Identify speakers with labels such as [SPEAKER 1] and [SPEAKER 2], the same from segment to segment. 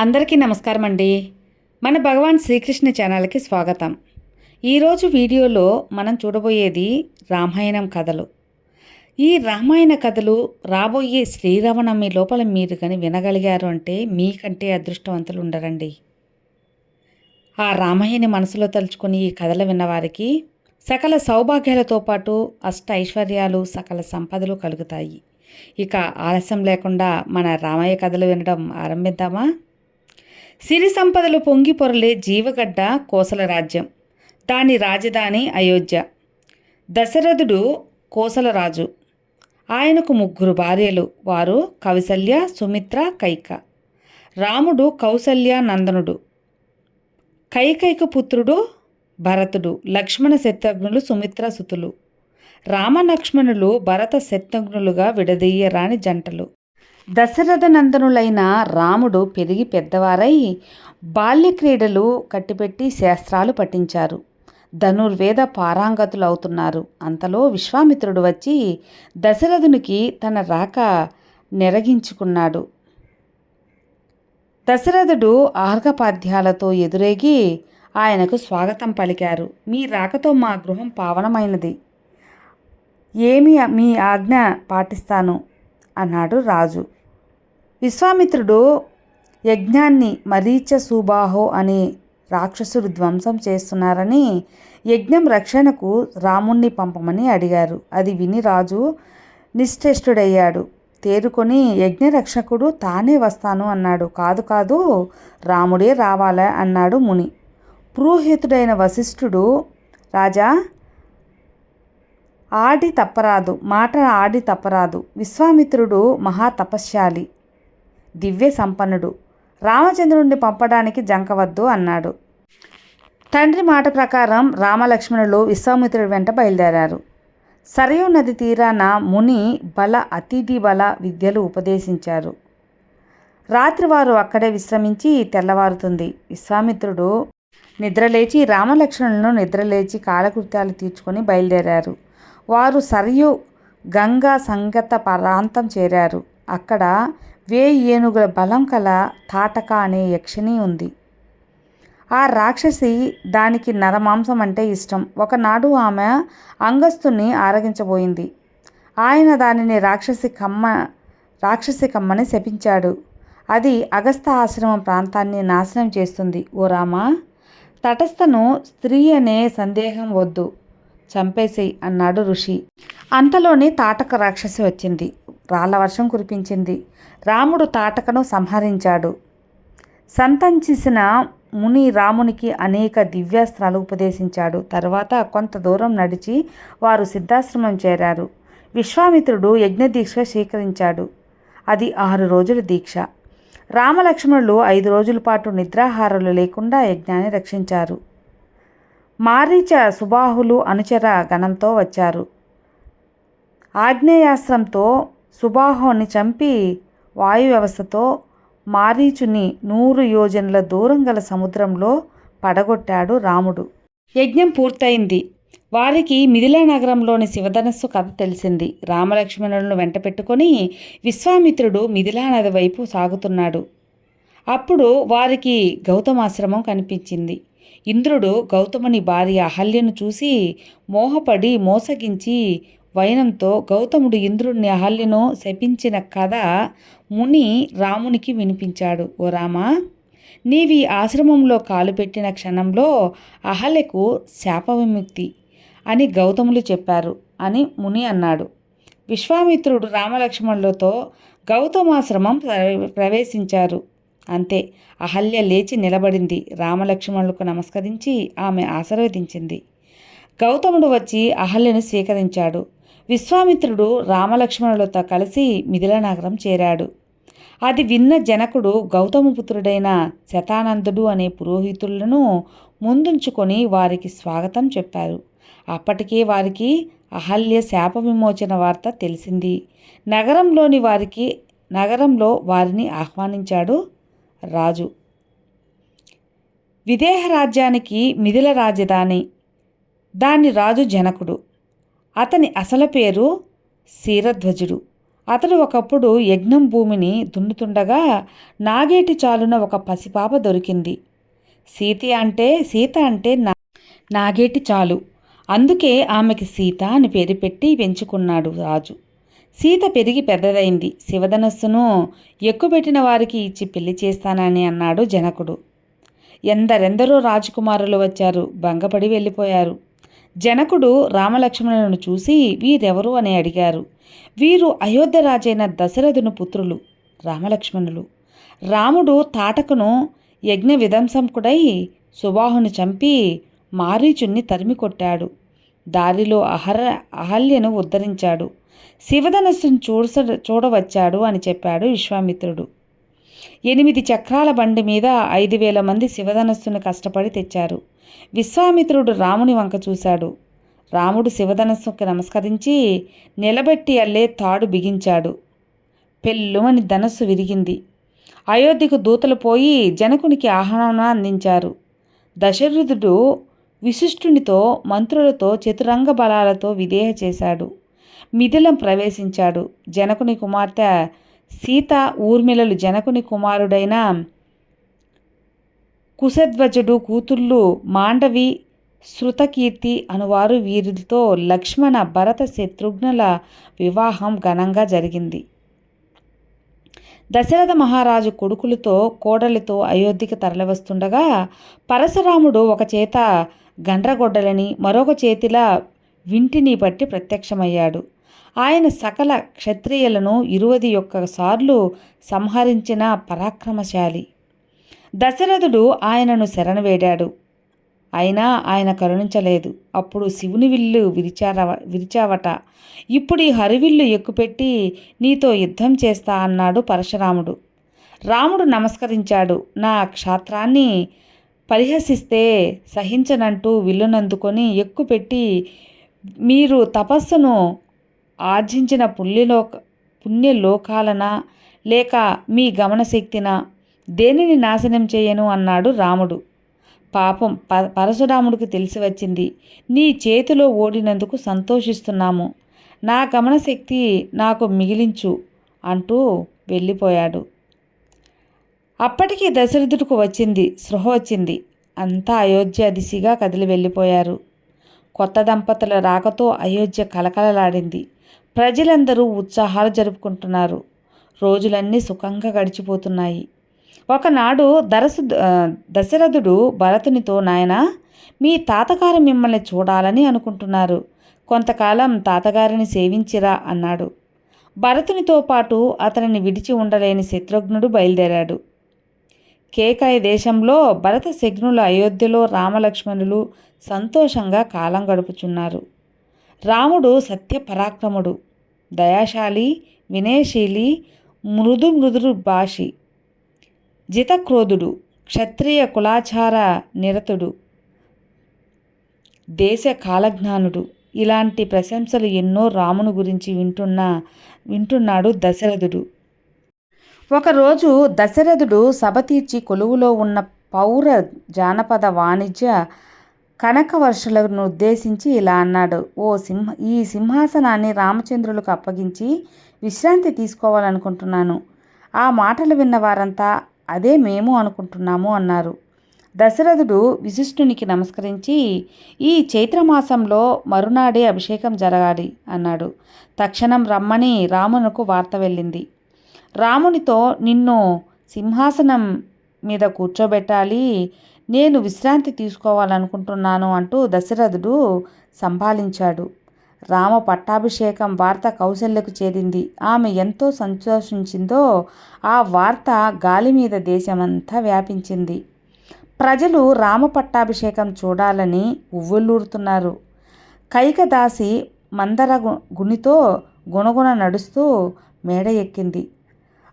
[SPEAKER 1] అందరికీ నమస్కారం అండి. మన భగవాన్ శ్రీకృష్ణ ఛానల్కి స్వాగతం. ఈరోజు వీడియోలో మనం చూడబోయేది రామాయణం కథలు. ఈ రామాయణ కథలు రాబోయే శ్రీరామనవమి లోపల మీరు కానీ వినగలిగారు అంటే మీకంటే అదృష్టవంతులు ఉండరండి. ఆ రామయ్యని మనసులో తలుచుకొని ఈ కథలు విన్నవారికి సకల సౌభాగ్యాలతో పాటు అష్ట ఐశ్వర్యాలు సకల సంపదలు కలుగుతాయి. ఇక ఆలస్యం లేకుండా మన రామాయ కథలు వినడం ఆరంభిద్దామా? సిరి సంపదలు పొంగి పొరలే జీవగడ్డ కోసల రాజ్యం. దాని రాజధాని అయోధ్య. దశరథుడు కోసలరాజు ఆయనకు ముగ్గురు భార్యలు. వారు కవిశల్య సుమిత్ర కైక. రాముడు కౌసల్య నందనుడు. కైకైక పుత్రుడు భరతుడు. లక్ష్మణ శత్రుఘ్నులు సుమిత్ర సుతులు. రామలక్ష్మణులు భరత శత్రుఘ్నులుగా విడదీయరాని జంటలు. దశరథ నందనులైన రాముడు పెరిగి పెద్దవారై బాల్య క్రీడలు కట్టిపెట్టి శాస్త్రాలు పఠించారు. ధనుర్వేద పారాంగతులు అవుతున్నారు అంతలో విశ్వామిత్రుడు వచ్చి దశరథునికి తన రాక నెరగించుకున్నాడు. దశరథుడు ఆర్ఘపాద్యాలతో ఎదురేగి ఆయనకు స్వాగతం పలికారు. మీ రాకతో మా గృహం పావనమైనది. ఏమి మీ ఆజ్ఞ పాటిస్తాను అన్నాడు రాజు. విశ్వామిత్రుడు యజ్ఞాన్ని మరీచ సుబాహో అనే రాక్షసుడు ధ్వంసం చేస్తున్నారని యజ్ఞం రక్షణకు రాముణ్ణి పంపమని అడిగారు. అది విని రాజు నిశ్చేష్టుడయ్యాడు. తేరుకొని యజ్ఞరక్షకుడు తానే వస్తాను అన్నాడు. కాదు కాదు రాముడే రావాలా అన్నాడు ముని. పురోహితుడైన వశిష్ఠుడు రాజా ఆడి తప్పరాదు మాట ఆడి తప్పరాదు. విశ్వామిత్రుడు మహా తపశ్శాలి దివ్య సంపన్నుడు. రామచంద్రుడిని పంపడానికి జంకవద్దు అన్నాడు. తండ్రి మాట ప్రకారం రామలక్ష్మణులు విశ్వామిత్రుడి వెంట బయలుదేరారు. సరయూ నది తీరాన ముని బల అతిథి బల విద్యలు ఉపదేశించారు. రాత్రి వారు అక్కడే విశ్రమించి తెల్లవారుతుంది. విశ్వామిత్రుడు నిద్రలేచి రామలక్ష్మణులను నిద్రలేచి కాలకృత్యాలు తీర్చుకొని బయలుదేరారు. వారు సరయు గంగా సంగత ప్రాంతం చేరారు. అక్కడ వేయి ఏనుగుల బలం కల తాటక అనే యక్షిణి ఉంది. ఆ రాక్షసి దానికి నరమాంసం అంటే ఇష్టం. ఒకనాడు ఆమె అంగస్తుని ఆరగించబోయింది. ఆయన దానిని రాక్షసి కమ్మ రాక్షసి కమ్మని శపించాడు. అది అగస్త ఆశ్రమం ప్రాంతాన్ని నాశనం చేస్తుంది. ఓ రామా తటస్థను స్త్రీ అనే సందేహం వద్దు చంపేసేయి అన్నాడు ఋషి. అంతలోనే తాటక రాక్షసి వచ్చింది. రాళ్ళ వర్షం కురిపించింది. రాముడు తాటకను సంహరించాడు. సంతంచిసిన ముని రామునికి అనేక దివ్యాస్త్రాలు ఉపదేశించాడు. తర్వాత కొంత దూరం నడిచి వారు సిద్ధాశ్రమం చేరారు. విశ్వామిత్రుడు యజ్ఞదీక్ష స్వీకరించాడు. అది ఆరు రోజుల దీక్ష. రామలక్ష్మణులు ఐదు రోజుల పాటు నిద్రాహారాలు లేకుండా యజ్ఞాన్ని రక్షించారు. మారీచ సుబాహులు అనుచర గణంతో వచ్చారు. ఆగ్నేయాస్త్రంతో సుబాహోని చంపి వాయు వ్యవస్థతో మారీచుని నూరు యోజనల దూరం గల సముద్రంలో పడగొట్టాడు రాముడు. యజ్ఞం పూర్తయింది. వారికి మిథిలా నగరంలోని శివధనస్సు కథ తెలిసింది. రామలక్ష్మణులను వెంట పెట్టుకొని విశ్వామిత్రుడు మిథిలా నది వైపు సాగుతున్నాడు. అప్పుడు వారికి గౌతమాశ్రమం కనిపించింది. ఇంద్రుడు గౌతముని భార్య అహల్యను చూసి మోహపడి మోసగించి వైనంతో గౌతముడు ఇంద్రుడిని అహల్యను శపించిన కథ ముని రామునికి వినిపించాడు. ఓ రామా నీవి ఆశ్రమంలో కాలు పెట్టిన క్షణంలో అహల్యకు శాప విముక్తి అని గౌతములు చెప్పారు అని ముని అన్నాడు. విశ్వామిత్రుడు రామలక్ష్మణులతో గౌతమాశ్రమం ప్రవేశించారు. అంతే అహల్య లేచి నిలబడింది. రామలక్ష్మణులకు నమస్కరించి ఆమె ఆశీర్వదించింది. గౌతముడు వచ్చి అహల్యను స్వీకరించాడు. విశ్వామిత్రుడు రామలక్ష్మణులతో కలిసి మిథిలనగరం చేరాడు. అది విన్న జనకుడు గౌతమపుత్రుడైన శతానందుడు అనే పురోహితులను ముందుంచుకొని వారికి స్వాగతం చెప్పారు. అప్పటికే వారికి అహల్య శాప విమోచన వార్త తెలిసింది. నగరంలోని వారికి నగరంలో వారిని ఆహ్వానించాడు రాజు. విదేహ రాజ్యానికి మిథిల రాజధాని. దాని రాజు జనకుడు. అతని అసలు పేరు శీరధ్వజుడు. అతడు ఒకప్పుడు యజ్ఞం భూమిని దున్నుతుండగా నాగేటి చాలున ఒక పసిపాప దొరికింది. సీత అంటే సీత అంటే నా నాగేటి చాలు. అందుకే ఆమెకి సీత అని పేరు పెట్టి పెంచుకున్నాడు రాజు. సీత పెరిగి పెద్దదైంది. శివధనస్సును ఎక్కుపెట్టిన వారికి ఇచ్చి పెళ్ళి చేస్తానని అన్నాడు జనకుడు. ఎందరెందరో రాజకుమారులు వచ్చారు. భంగపడి వెళ్ళిపోయారు. జనకుడు రామలక్ష్మణులను చూసి వీరెవరు అని అడిగారు. వీరు అయోధ్య రాజైన దశరథుని పుత్రులు రామలక్ష్మణులు. రాముడు తాటకును యజ్ఞ విధ్వంసంకుడై సుబాహుని చంపి మారీచుణ్ణి తరిమి కొట్టాడు. దారిలో అహర అహల్యను ఉద్ధరించాడు. శివధనస్సును చూడ చూడవచ్చాడు అని చెప్పాడు విశ్వామిత్రుడు. ఎనిమిది చక్రాల బండి మీద ఐదు వేల మంది శివధనస్సును కష్టపడి తెచ్చారు. విశ్వామిత్రుడు రాముని వంక చూశాడు. రాముడు శివధనస్సుకి నమస్కరించి నిలబెట్టి అల్లే తాడు బిగించాడు. పెళ్ళుమని ధనస్సు విరిగింది. అయోధ్యకు దూతలు పోయి జనకునికి ఆహ్వానం అందించారు. దశరథుడు విశిష్టునితో మంత్రులతో చతురంగ బలాలతో విదేహ చేశాడు. మిథిలం ప్రవేశించాడు. జనకుని కుమార్తె సీత ఊర్మిళలు జనకుని కుమారుడైన కుశధ్వజుడు కూతుళ్ళు మాండవి శృతకీర్తి అనువారు వీరితో లక్ష్మణ భరత శత్రుఘ్నుల వివాహం ఘనంగా జరిగింది. దశరథ మహారాజు కొడుకులతో కోడలితో అయోధ్యకి తరలివస్తుండగా పరశురాముడు ఒక చేత గండ్రగొడ్డలని మరొక చేతిలా వింటిని బట్టి ప్రత్యక్షమయ్యాడు. ఆయన సకల క్షత్రియులను ఇరువది యొక్క సార్లు సంహరించిన పరాక్రమశాలి. దశరథుడు ఆయనను శరణవేడాడు. అయినా ఆయన కరుణించలేదు. అప్పుడు శివుని విల్లు విరిచార విరిచావట. ఇప్పుడు ఈ హరివిల్లు ఎక్కుపెట్టి నీతో యుద్ధం చేస్తా అన్నాడు పరశురాముడు. రాముడు నమస్కరించాడు. నా క్షాత్రాన్ని పరిహసిస్తే సహించనంటూ విల్లునందుకొని ఎక్కుపెట్టి మీరు తపస్సును ఆర్జించిన పుణ్యలోక పుణ్యలోకాలన లేక మీ గమనశక్తిన దేనిని నాశనం చేయను అన్నాడు రాముడు. పాపం ప పరశురాముడికి తెలిసి వచ్చింది నీ చేతిలో ఓడినందుకు సంతోషిస్తున్నాము. నా గమనశక్తి నాకు మిగిలించు అంటూ వెళ్ళిపోయాడు. అప్పటికి దశరథుడికి వచ్చింది సృహ వచ్చింది. అంతా అయోధ్య దిశగా కదిలి వెళ్ళిపోయారు. కొత్త దంపతుల రాకతో అయోధ్య కలకలలాడింది. ప్రజలందరూ ఉత్సాహాలు జరుపుకుంటున్నారు. రోజులన్నీ సుఖంగా గడిచిపోతున్నాయి. ఒకనాడు దరసు దశరథుడు భరతునితో నాయన మీ తాతగారు మిమ్మల్ని చూడాలని అనుకుంటున్నారు. కొంతకాలం తాతగారిని సేవించిరా అన్నాడు. భరతునితో పాటు అతనిని విడిచి ఉండలేని శత్రుఘ్నుడు బయలుదేరాడు. కేకాయ దేశంలో భరత శగ్నులు అయోధ్యలో రామలక్ష్మణులు సంతోషంగా కాలం గడుపుచున్నారు. రాముడు సత్యపరాక్రముడు. దయాశాలి వినయశీలి మృదు మృదురు భాషి జితక్రోధుడు క్షత్రియ కులాచార నిరతుడు. దేశ కాలజ్ఞానుడు. ఇలాంటి ప్రశంసలు ఎన్నో రాముని గురించి వింటున్న వింటున్నాడు దశరథుడు. ఒకరోజు దశరథుడు సభ తీర్చి కొలువులో ఉన్న పౌర జానపద వాణిజ్య కనకవర్షులను ఉద్దేశించి ఇలా అన్నాడు. ఓ సింహ ఈ సింహాసనాన్ని రామచంద్రులకు అప్పగించి విశ్రాంతి తీసుకోవాలనుకుంటున్నాను. ఆ మాటలు విన్న వారంతా అదే మేము అనుకుంటున్నాము అన్నారు. దశరథుడు విశిష్టునికి నమస్కరించి ఈ చైత్రమాసంలో మరునాడే అభిషేకం జరగాలి అన్నాడు. తక్షణం రమ్మని రామునకు వార్త వెళ్ళింది. రామునితో నిన్ను సింహాసనం మీద కూర్చోబెట్టాలి. నేను విశ్రాంతి తీసుకోవాలనుకుంటున్నాను అంటూ దశరథుడు సంభాలించాడు. రామ పట్టాభిషేకం వార్త కౌశల్యకు చేరింది. ఆమె ఎంతో సంతోషించిందో ఆ వార్త గాలి మీద దేశమంతా వ్యాపించింది. ప్రజలు రామ పట్టాభిషేకం చూడాలని ఉవ్వులూరుతున్నారు కైకదాసి మందర గునితో గుణగుణ నడుస్తూ మేడ ఎక్కింది.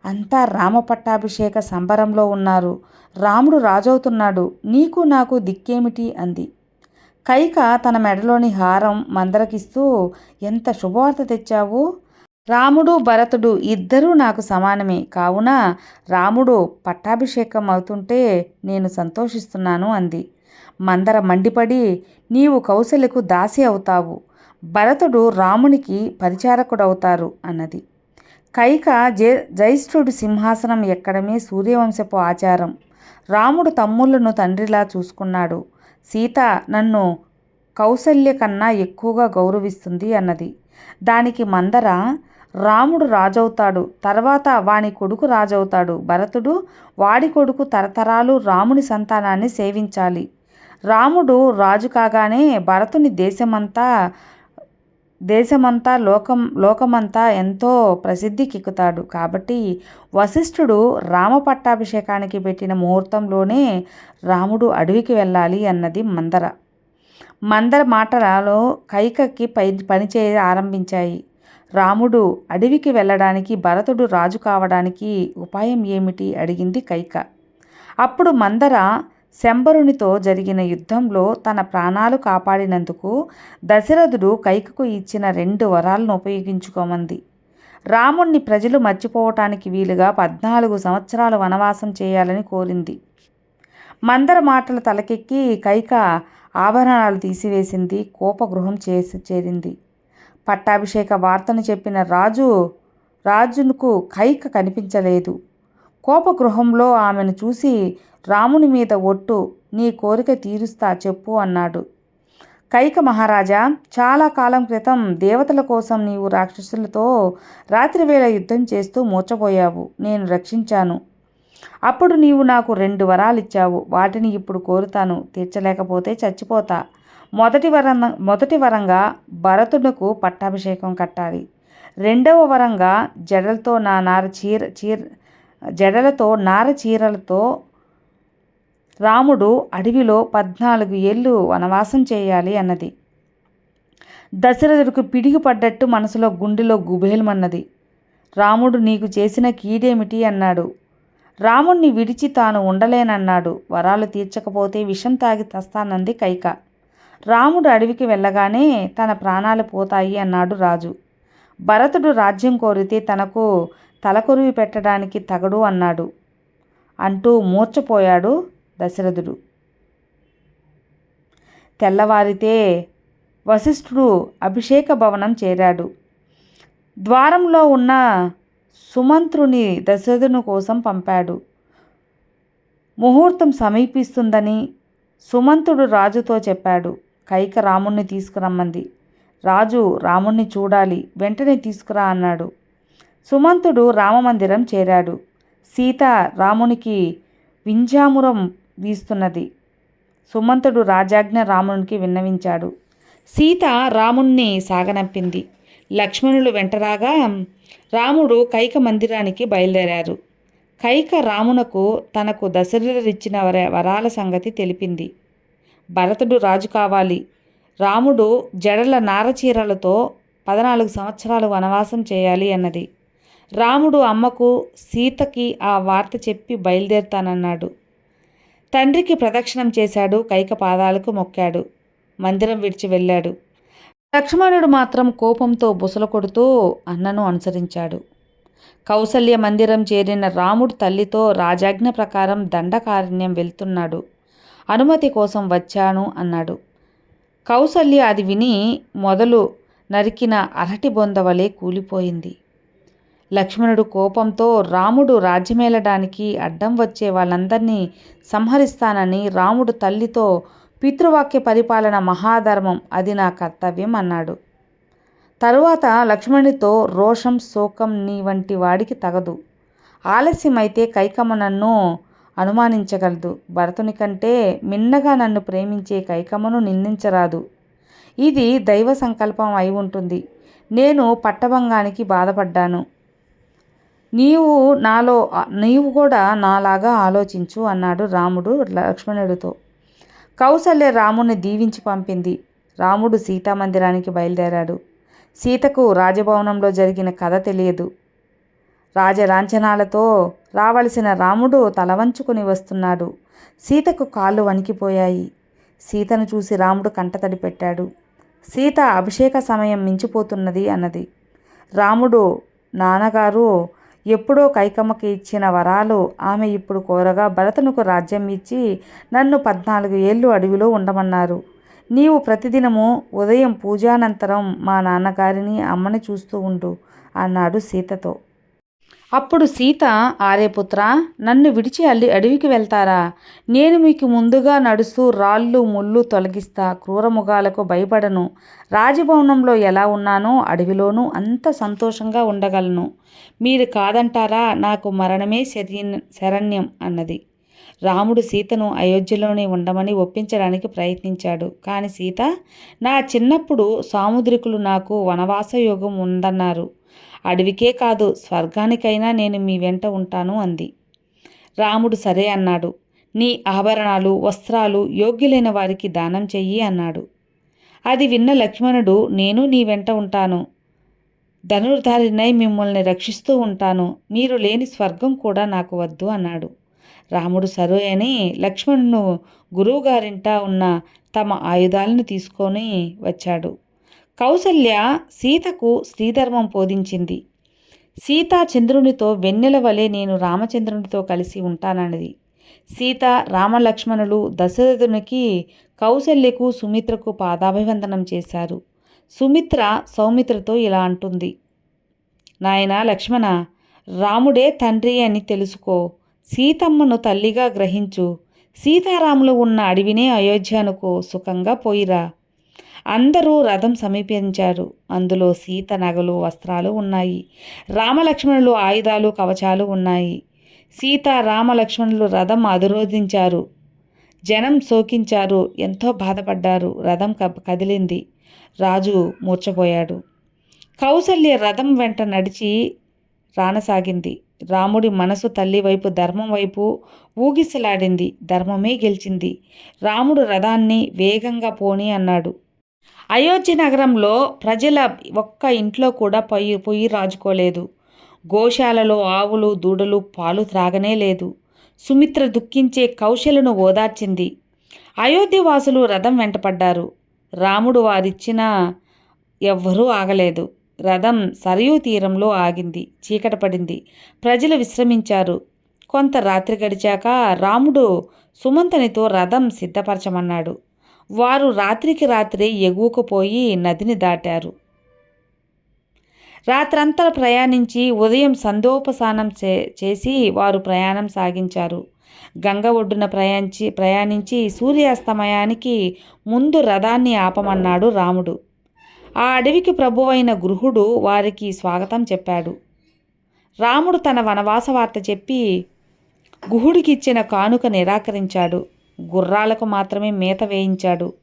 [SPEAKER 1] అంతా రామ పట్టాభిషేక సంబరంలో ఉన్నారు. రాముడు రాజవుతున్నాడు. నీకు నాకు దిక్కేమిటి? అంది. కైక తన మెడలోని హారం మందరకిస్తూ ఎంత శుభవార్త తెచ్చావు? రాముడు భరతుడు ఇద్దరూ నాకు సమానమే. కావున రాముడు పట్టాభిషేకం అవుతుంటే నేను సంతోషిస్తున్నాను అంది. మందర మండిపడి నీవు కౌశల్యకు దాసి అవుతావు. భరతుడు రామునికి పరిచారకుడవుతారు అన్నది. కైక జై జైష్ఠుడి సింహాసనం ఎక్కడమే సూర్యవంశపు ఆచారం. రాముడు తమ్ముళ్ళను తండ్రిలా చూసుకున్నాడు. సీత నన్ను కౌసల్య కన్నా ఎక్కువగా గౌరవిస్తుంది అన్నది. దానికి మందర రాముడు రాజవుతాడు తర్వాత వాని కొడుకు రాజవుతాడు. భరతుడు వాడి కొడుకు తరతరాలు రాముని సంతానాన్ని సేవించాలి. రాముడు రాజు కాగానే భరతుని దేశమంతా దేశమంతా లోకం లోకమంతా ఎంతో ప్రసిద్ధికెక్కుతాడు కాబట్టి వశిష్ఠుడు రామ పట్టాభిషేకానికి పెట్టిన ముహూర్తంలోనే రాముడు అడవికి వెళ్ళాలి అన్నది మందర. మందర మాటలలో కైకకి పై పనిచే ఆరంభించాయి. రాముడు అడవికి వెళ్ళడానికి భరతుడు రాజు కావడానికి ఉపాయం ఏమిటి అడిగింది కైక. అప్పుడు మందర శంబరునితో జరిగిన యుద్ధంలో తన ప్రాణాలు కాపాడినందుకు దశరథుడు కైకకు ఇచ్చిన రెండు వరాలను ఉపయోగించుకోమంది. రాముణ్ణి ప్రజలు మర్చిపోవటానికి వీలుగా పద్నాలుగు సంవత్సరాలు వనవాసం చేయాలని కోరింది. మందర మాటలు తలకెక్కి కైక ఆభరణాలు తీసివేసింది కోపగృహం చేసి చేరింది. పట్టాభిషేక వార్తను చెప్పిన రాజు రాజునుకు కైక కనిపించలేదు. కోపగృహంలో ఆమెను చూసి రాముని మీద ఒట్టు నీ కోరిక తీరుస్తా చెప్పు అన్నాడు. కైక మహారాజా చాలా కాలం క్రితం దేవతల కోసం నీవు రాక్షసులతో రాత్రివేళ యుద్ధం చేస్తూ మూర్చపోయావు నేను రక్షించాను. అప్పుడు నీవు నాకు రెండు వరాలు ఇచ్చావు వాటిని ఇప్పుడు కోరుతాను. తీర్చలేకపోతే చచ్చిపోతా. మొదటి వరం మొదటి వరంగా భరతుడుకు పట్టాభిషేకం కట్టాలి. రెండవ వరంగా జడలతో నా నార చీర చీర జడలతో నార చీరలతో రాముడు అడవిలో పద్నాలుగు ఏళ్ళు వనవాసం చేయాలి అన్నది. దశరథుడికి పిడిగిపడ్డట్టు మనసులో గుండెలో గుబేలమన్నది. రాముడు నీకు చేసిన కీడేమిటి అన్నాడు. రాముణ్ణి విడిచి తాను ఉండలేనన్నాడు. వరాలు తీర్చకపోతే విషం తాగి తస్తానంది కైక. రాముడు అడవికి వెళ్ళగానే తన ప్రాణాలు పోతాయి అన్నాడు రాజు. భరతుడు రాజ్యం కోరితే తనకు తలకొరివి పెట్టడానికి తగడు అన్నాడు. అంటూ మూర్చపోయాడు దశరథుడు. తెల్లవారితే వశిష్ఠుడు అభిషేక భవనం చేరాడు. ద్వారంలో ఉన్న సుమంత్రుని దశరథుని కోసం పంపాడు. ముహూర్తం సమీపిస్తుందని సుమంతుడు రాజుతో చెప్పాడు. కైక రాముణ్ణి తీసుకురమ్మంది. రాజు రాముణ్ణి చూడాలి వెంటనే తీసుకురా అన్నాడు. సుమంతుడు రామమందిరం చేరాడు. సీత రామునికి వింజామురం వీస్తున్నది. సుమంతుడు రాజాజ్ఞ రామునికి విన్నవించాడు. సీత రాముణ్ణి సాగనంపింది. లక్ష్మణులు వెంటరాగా రాముడు కైక మందిరానికి బయలుదేరారు. కైక రామునకు తనకు దశరథుడిచ్చిన వర వరాల సంగతి తెలిపింది. భరతుడు రాజు కావాలి. రాముడు జడల నారచీరలతో పద్నాలుగు సంవత్సరాలు వనవాసం చేయాలి అన్నది. రాముడు అమ్మకు సీతకి ఆ వార్త చెప్పి బయలుదేరుతానన్నాడు. తండ్రికి ప్రదక్షిణం చేశాడు కైక పాదాలకు మొక్కాడు మందిరం విడిచి వెళ్ళాడు. లక్ష్మణుడు మాత్రం కోపంతో బుసలు కొడుతూ అన్నను అనుసరించాడు. కౌసల్య మందిరం చేరిన రాముడు తల్లితో రాజాజ్ఞ ప్రకారం దండకారణ్యం వెళ్తున్నాడు. అనుమతి కోసం వచ్చాను అన్నాడు. కౌసల్య అది విని మొదలు నరికిన అరటి బొందవలే కూలిపోయింది. లక్ష్మణుడు కోపంతో రాముడు రాజ్యమేలడానికి అడ్డం వచ్చే వాళ్ళందరినీ సంహరిస్తానని రాముడు తల్లితో పితృవాక్య పరిపాలన మహాధర్మం అది నా కర్తవ్యం అన్నాడు. తరువాత లక్ష్మణుడితో రోషం శోకం నీ వంటి వాడికి తగదు. ఆలస్యమైతే కైకమ్మ నన్ను అనుమానించగలదు. భరతుని కంటే మిన్నగా నన్ను ప్రేమించే కైకమ్మను నిందించరాదు. ఇది దైవ సంకల్పం అయి ఉంటుంది. నేను పట్టభంగానికి బాధపడ్డాను. నీవు నాలో నీవు కూడా నాలాగా ఆలోచించు అన్నాడు రాముడు లక్ష్మణుడితో. కౌసల్య రాముని దీవించి పంపింది. రాముడు సీతామందిరానికి బయలుదేరాడు. సీతకు రాజభవనంలో జరిగిన కథ తెలియదు. రాజలాంఛనాలతో రావలసిన రాముడు తలవంచుకుని వస్తున్నాడు. సీతకు కాళ్ళు వణికిపోయాయి. సీతను చూసి రాముడు కంటతడి పెట్టాడు. సీత అభిషేక సమయం మించిపోతున్నది అన్నది. రాముడు నాన్నగారు ఎప్పుడో కైకమ్మకి ఇచ్చిన వరాలు ఆమె ఇప్పుడు కోరగా భరతునుకు రాజ్యం ఇచ్చి నన్ను పద్నాలుగు ఏళ్ళు అడవిలో ఉండమన్నారు. నీవు ప్రతిదినము ఉదయం పూజానంతరం మా నాన్నగారిని అమ్మని చూస్తూ ఉండు అన్నాడు సీతతో. అప్పుడు సీత ఆర్యపుత్ర నన్ను విడిచి అల్లి అడవికి వెళ్తారా? నేను మీకు ముందుగా నడుస్తూ రాళ్ళు ముళ్ళు తొలగిస్తా క్రూరముగాలకు భయపడను. రాజభవనంలో ఎలా ఉన్నానో అడవిలోనూ అంత సంతోషంగా ఉండగలను. మీరు కాదంటారా? నాకు మరణమే శరీ శరణ్యం అన్నది. రాముడు సీతను అయోధ్యలోనే ఉండమని ఒప్పించడానికి ప్రయత్నించాడు. కానీ సీత నా చిన్నప్పుడు సాముద్రికులు నాకు వనవాస యోగం ఉందన్నారు. అడవికే కాదు స్వర్గానికైనా నేను మీ వెంట ఉంటాను అంది. రాముడు సరే అన్నాడు. నీ ఆభరణాలు వస్త్రాలు యోగ్యులైన వారికి దానం చెయ్యి అన్నాడు. అది విన్న లక్ష్మణుడు నేను నీ వెంట ఉంటాను. ధనుర్ధారినై మిమ్మల్ని రక్షిస్తూ ఉంటాను. మీరు లేని స్వర్గం కూడా నాకు వద్దు అన్నాడు. రాముడు సరే అని లక్ష్మణును గురువుగారింట ఉన్న తమ ఆయుధాలను తీసుకొని వచ్చాడు. కౌసల్య సీతకు శ్రీధర్మం బోధించింది. సీత చంద్రునితో వెన్నెల వలె నేను రామచంద్రునితో కలిసి ఉంటానన్నది. సీత రామలక్ష్మణులు దశరథునికి కౌసల్యకు సుమిత్రకు పాదాభివందనం చేశారు. సుమిత్ర సౌమిత్రతో ఇలా అంటుంది. నాయన లక్ష్మణ రాముడే తండ్రి అని తెలుసుకో. సీతమ్మను తల్లిగా గ్రహించు. సీతారాములు ఉన్న అడవినే అయోధ్య అనుకో. సుఖంగా పోయిరా. అందరూ రథం సమీపించారు. అందులో సీత నగలు వస్త్రాలు ఉన్నాయి. రామలక్ష్మణులు ఆయుధాలు కవచాలు ఉన్నాయి. సీత రామలక్ష్మణులు రథం అధిరోధించారు. జనం శోకించారు. ఎంతో బాధపడ్డారు. రథం కదిలింది. రాజు మూర్చపోయాడు. కౌసల్య రథం వెంట నడిచి రానసాగింది. రాముడి మనసు తల్లి వైపు ధర్మం వైపు ఊగిసలాడింది. ధర్మమే గెలిచింది. రాముడు రథాన్ని వేగంగా పోని అన్నాడు. అయోధ్య నగరంలో ప్రజల ఒక్క ఇంట్లో కూడా పొయ్యి పొయ్యి రాజుకోలేదు. గోశాలలో ఆవులు దూడలు పాలు త్రాగనే లేదు. సుమిత్ర దుఃఖించే కౌశలను ఓదార్చింది. అయోధ్యవాసులు రథం వెంటపడ్డారు. రాముడు వారిచ్చిన ఎవ్వరూ ఆగలేదు. రథం సరయూ తీరంలో ఆగింది చీకట పడింది. ప్రజలు విశ్రమించారు. కొంత రాత్రి గడిచాక రాముడు సుమంతనితో రథం సిద్ధపరచమన్నాడు. వారు రాత్రికి రాత్రి ఎగువకు పోయి నదిని దాటారు. రాత్రంతా ప్రయాణించి ఉదయం సందోపసానం చే చేసి వారు ప్రయాణం సాగించారు. గంగ ఒడ్డున ప్రయాణించి ప్రయాణించి సూర్యాస్తమయానికి ముందు రథాన్ని ఆపమన్నాడు రాముడు. ఆ అడవికి ప్రభువైన గృహుడు వారికి స్వాగతం చెప్పాడు. రాముడు తన వనవాస వార్త చెప్పి గుహుడికిచ్చిన కానుక నిరాకరించాడు. గుర్రాలకు మాత్రమే మేత వేయించాడు.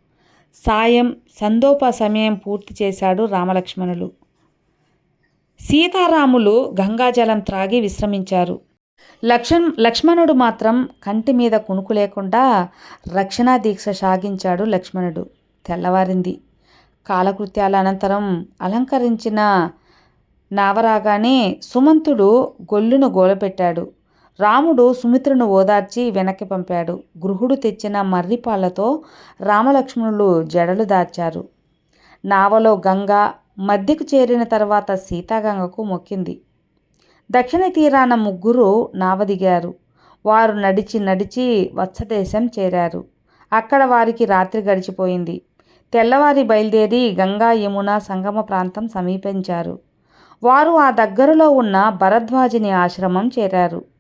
[SPEAKER 1] సాయం సందోప సమయం పూర్తి చేశాడు రామలక్ష్మణులు. సీతారాములు గంగాజలం త్రాగి విశ్రమించారు. లక్ష్మణ్ లక్ష్మణుడు మాత్రం కంటి మీద కునుకు లేకుండా రక్షణా దీక్ష సాగించాడు లక్ష్మణుడు. తెల్లవారింది. కాలకృత్యాల అనంతరం అలంకరించిన నావరాగానే సుమంతుడు గొల్లును గోలపెట్టాడు. రాముడు సుమిత్రను ఓదార్చి వెనక్కి పంపాడు. గృహుడు తెచ్చిన మర్రిపాలతో రామలక్ష్మణులు జడలు దాచారు నావలో గంగ మధ్యకు చేరిన తర్వాత సీతాగంగకు మొక్కింది. దక్షిణ తీరాన ముగ్గురు నావ దిగారు వారు నడిచి నడిచి వత్సదేశం చేరారు. అక్కడ వారికి రాత్రి గడిచిపోయింది. తెల్లవారి బయలుదేరి గంగా యమున సంగమ ప్రాంతం సమీపించారు. వారు ఆ దగ్గరలో ఉన్న భరద్వాజిని ఆశ్రమం చేరారు.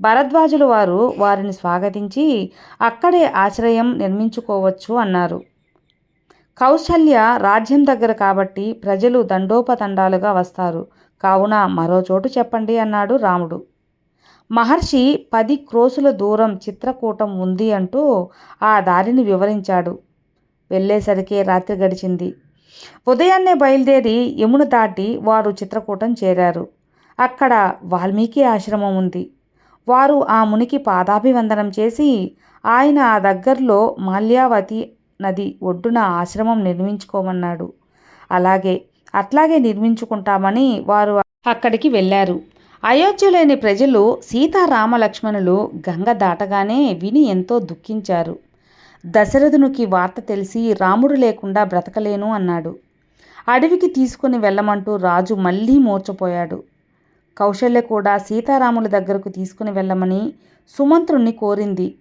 [SPEAKER 1] భరద్వాజులు వారు వారిని స్వాగతించి అక్కడే ఆశ్రయం నిర్మించుకోవచ్చు అన్నారు. కౌశల్య రాజ్యం దగ్గర కాబట్టి ప్రజలు దండోపతండాలుగా వస్తారు. కావున మరో చోటు చెప్పండి అన్నాడు రాముడు. మహర్షి పది క్రోసుల దూరం చిత్రకూటం ఉంది అంటూ ఆ దారిని వివరించాడు. వెళ్ళేసరికే రాత్రి గడిచింది. ఉదయాన్నే బయలుదేరి యమున దాటి వారు చిత్రకూటం చేరారు. అక్కడ వాల్మీకి ఆశ్రమం ఉంది. వారు ఆ మునికి పాదాభివందనం చేసి ఆయన ఆ దగ్గరలో మాల్యావతి నది ఒడ్డున ఆశ్రమం నిర్మించుకోమన్నాడు. అలాగే అట్లాగే నిర్మించుకుంటామని వారు అక్కడికి వెళ్ళారు. అయోధ్యలోని ప్రజలు సీతారామలక్ష్మణులు గంగ దాటగానే విని ఎంతో దుఃఖించారు. దశరథునికి వార్త తెలిసి రాముడు లేకుండా బ్రతకలేను అన్నాడు. అడవికి తీసుకుని వెళ్ళమంటూ రాజు మళ్ళీ మూర్చపోయాడు కౌశల్య కూడా సీతారాముల దగ్గరకు తీసుకుని వెళ్ళమని సుమంత్రుణ్ణి కోరింది.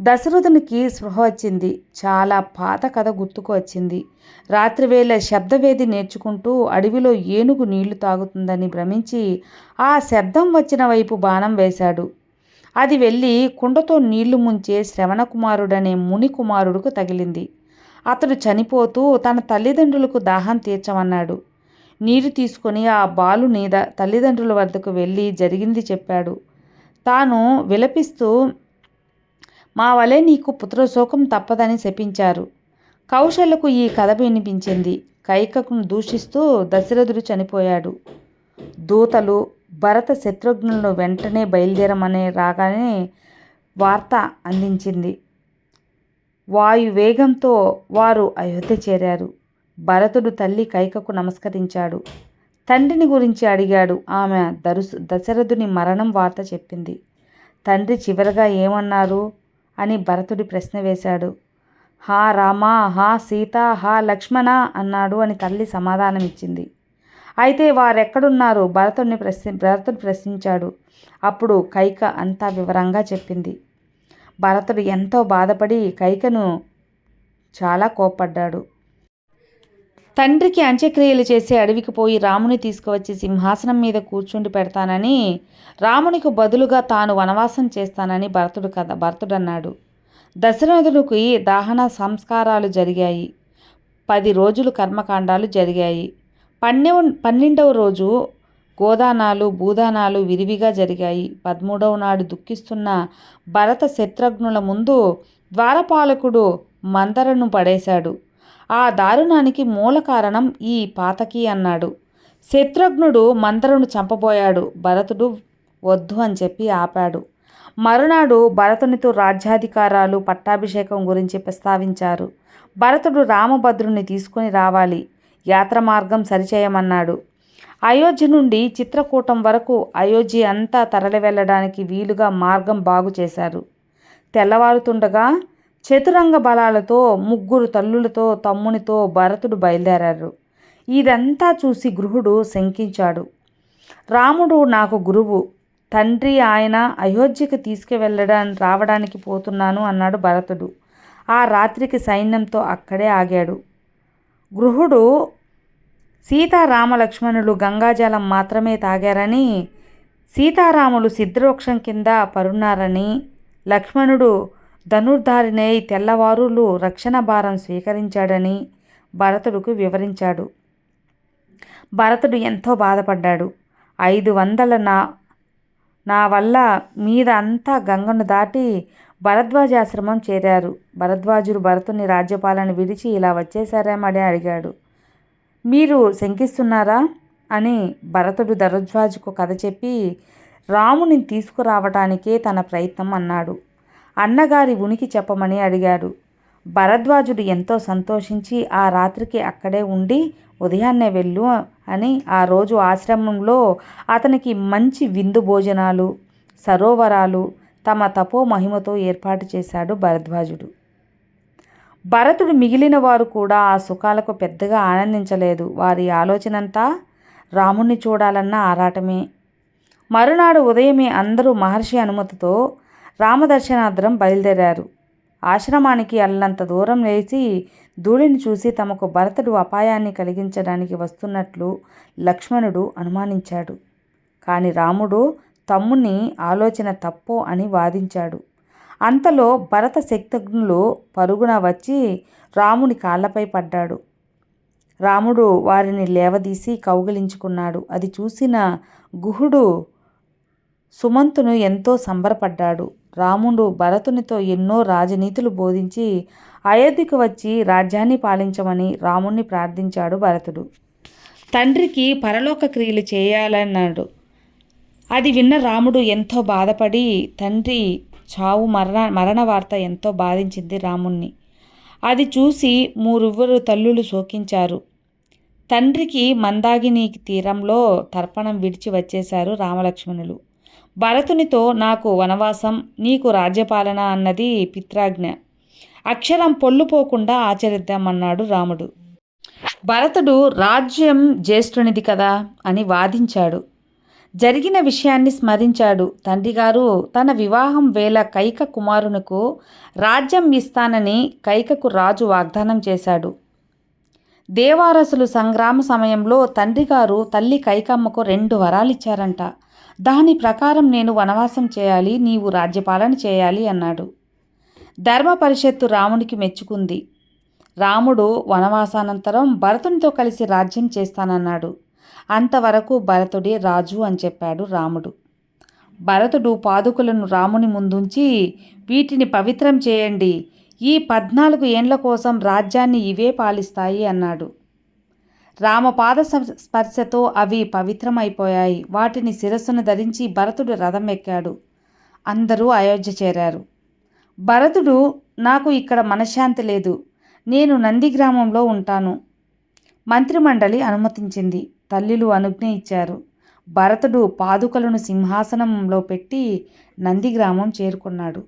[SPEAKER 1] దశరథునికి స్పృహ వచ్చింది. చాలా పాత కథ గుర్తుకు వచ్చింది. రాత్రివేళ శబ్దవేది నేర్చుకుంటూ అడవిలో ఏనుగు నీళ్ళు తాగుతుందని భ్రమించి ఆ శబ్దం వచ్చిన వైపు బాణం వేశాడు. అది వెళ్ళి కుండతో నీళ్ళు ముంచే శ్రవణకుమారుడనే మునికుమారుడుకు తగిలింది. అతడు చనిపోతూ తన తల్లిదండ్రులకు దాహం తీర్చమన్నాడు. నీరు తీసుకొని ఆ బాలుని తల్లిదండ్రుల వద్దకు వెళ్ళి జరిగింది చెప్పాడు. తాను విలపిస్తూ మా వలె నీకు పుత్రశోకం తప్పదని శపించారు. కౌశలకు ఈ కథ వినిపించింది. కైకకును దూషిస్తూ దశరథుడు చనిపోయాడు. దూతలు భరత శత్రుఘ్నులను వెంటనే బయలుదేరమని రాగానే వార్త అందించింది. వాయు వేగంతో వారు అయోధ్య చేరారు. భరతుడు తల్లి కైకకు నమస్కరించాడు. తండ్రిని గురించి అడిగాడు. ఆమె దరుసు దశరథుని మరణం వార్త చెప్పింది. తండ్రి చివరగా ఏమన్నారు? అని భరతుడి ప్రశ్న వేశాడు. హా రామా హా సీత హా లక్ష్మణ అన్నాడు అని తల్లి సమాధానమిచ్చింది. అయితే వారెక్కడున్నారు భరతుడిని ప్రశ్ని భరతుడు ప్రశ్నించాడు. అప్పుడు కైక అంతా వివరంగా చెప్పింది. భరతుడు ఎంతో బాధపడి కైకను చాలా కోప్పడ్డాడు. తండ్రికి అంత్యక్రియలు చేసి అడవికి పోయి రాముని తీసుకువచ్చి సింహాసనం మీద కూర్చుండి పెడతానని రామునికి బదులుగా తాను వనవాసం చేస్తానని భరతుడు కథ భరతుడన్నాడు. దశరథుడికి దహన సంస్కారాలు జరిగాయి. పది రోజులు కర్మకాండాలు జరిగాయి. పన్నెవ పన్నెండవ రోజు గోదానాలు భూదానాలు విరివిగా జరిగాయి. పదమూడవ నాడు దుఃఖిస్తున్న భరత శత్రుఘ్నుల ముందు ద్వారపాలకుడు మందరను పడేశాడు. ఆ దారుణానికి మూల కారణం ఈ పాతకి అన్నాడు. శత్రుఘ్నుడు మందరును చంపబోయాడు. భరతుడు వద్దు అని చెప్పి ఆపాడు. మరునాడు భరతునితో రాజ్యాధికారాలు పట్టాభిషేకం గురించి ప్రస్తావించారు. భరతుడు రామభద్రుని తీసుకుని రావాలి. యాత్ర మార్గం సరిచేయమన్నాడు. అయోధ్య నుండి చిత్రకూటం వరకు అయోధ్య అంతా తరలి వెళ్ళడానికి వీలుగా మార్గం బాగు చేశారు. తెల్లవారుతుండగా చతురంగ బలాలతో ముగ్గురు తల్లులతో తమ్మునితో భరతుడు బయలుదేరారు. ఇదంతా చూసి గృహుడు శంకించాడు. రాముడు నాకు గురువు. తండ్రి ఆయన అయోధ్యకు తీసుకువెళ్ళడానికి రావడానికి పోతున్నాను అన్నాడు భరతుడు. ఆ రాత్రికి సైన్యంతో అక్కడే ఆగాడు. గృహుడు సీతారామలక్ష్మణులు గంగాజలం మాత్రమే తాగారని సీతారాములు సిద్ధవృక్షం కింద పరున్నారని లక్ష్మణుడు ధనుర్ధారినై తెల్లవారులు రక్షణ భారం స్వీకరించాడని భరతుడుకు వివరించాడు. భరతుడు ఎంతో బాధపడ్డాడు. ఐదు వందల నా నా వల్ల మీద అంతా గంగను దాటి భరద్వాజాశ్రమం చేరారు. భరద్వాజుడు భరతుని రాజ్యపాలను విడిచి ఇలా వచ్చేసారేమని అడిగాడు. మీరు శంకిస్తున్నారా? అని భరతుడు భరద్వాజుకు కథ చెప్పి రాముని తీసుకురావటానికే తన ప్రయత్నం అన్నాడు. అన్నగారి ఉనికి చెప్పమని అడిగాడు. భరద్వాజుడు ఎంతో సంతోషించి ఆ రాత్రికి అక్కడే ఉండి ఉదయాన్నే వెళ్ళు అని ఆ రోజు ఆశ్రమంలో అతనికి మంచి విందు భోజనాలు సరోవరాలు తమ తపో మహిమతో ఏర్పాటు చేశాడు భరద్వాజుడు. భరతుడు మిగిలిన వారు కూడా ఆ సుఖాలకు పెద్దగా ఆనందించలేదు. వారి ఆలోచనంతా రాముణ్ణి చూడాలన్న ఆరాటమే. మరునాడు ఉదయమే అందరూ మహర్షి అనుమతితో రామదర్శనార్థం బయలుదేరారు. ఆశ్రమానికి అల్లంత దూరం లేచి ధూళిని చూసి తమకు భరతుడు అపాయాన్ని కలిగించడానికి వస్తున్నట్లు లక్ష్మణుడు అనుమానించాడు. కాని రాముడు తమ్ముని ఆలోచన తప్పో అని వాదించాడు. అంతలో భరత శక్తజ్ఞులు పరుగున వచ్చి రాముని కాళ్ళపై పడ్డాడు. రాముడు వారిని లేవదీసి కౌగిలించుకున్నాడు. అది చూసిన గుహుడు సుమంతును ఎంతో సంబరపడ్డాడు. రాముడు భరతునితో ఎన్నో రాజనీతులు బోధించి అయోధ్యకు వచ్చి రాజ్యాన్ని పాలించమని రాముణ్ణి ప్రార్థించాడు భరతుడు. తండ్రికి పరలోక క్రియలు చేయాలన్నాడు. అది విన్న రాముడు ఎంతో బాధపడి తండ్రి చావు మరణ మరణ వార్త ఎంతో బాధించింది రాముణ్ణి. అది చూసి మూరువ్వరు తల్లులు శోకించారు. తండ్రికి మందాగిని తీరంలో తర్పణం విడిచి వచ్చేశారు రామలక్ష్మణులు. భరతునితో నాకు వనవాసం నీకు రాజ్యపాలన అన్నది పిత్రాజ్ఞ. అక్షరం పొల్లుపోకుండా ఆచరిద్దామన్నాడు రాముడు. భరతుడు రాజ్యం జ్యేష్ఠునిది కదా అని వాదించాడు. జరిగిన విషయాన్ని స్మరించాడు. తండ్రిగారు తన వివాహం వేళ కైక కుమారునికు రాజ్యం ఇస్తానని కైకకు రాజు వాగ్దానం చేశాడు. దేవారసులు సంగ్రామ సమయంలో తండ్రిగారు తల్లి కైకమ్మకు రెండు వరాలిచ్చారంట. దాని ప్రకారం నేను వనవాసం చేయాలి నీవు రాజ్యపాలన చేయాలి అన్నాడు. ధర్మ పరిషత్తు రామునికి మెచ్చుకుంది. రాముడు వనవాసానంతరం భరతునితో కలిసి రాజ్యం చేస్తానన్నాడు. అంతవరకు భరతుడే రాజు అని చెప్పాడు రాముడు. భరతుడు పాదుకులను రాముని ముందుంచి వీటిని పవిత్రం చేయండి ఈ పద్నాలుగు ఏండ్ల కోసం రాజ్యాన్ని ఇవే పాలిస్తాయి అన్నాడు. రామపాద స్పర్శతో అవి పవిత్రమైపోయాయి. వాటిని శిరస్సును ధరించి భరతుడు రథం ఎక్కాడు అందరూ అయోధ్య చేరారు. భరతుడు నాకు ఇక్కడ మనశ్శాంతి లేదు. నేను నంది గ్రామంలో ఉంటాను. మంత్రిమండలి అనుమతించింది. తల్లిలు అనుజ్ఞ ఇచ్చారు. భరతుడు పాదుకలను సింహాసనంలో పెట్టి నంది గ్రామం చేరుకున్నాడు.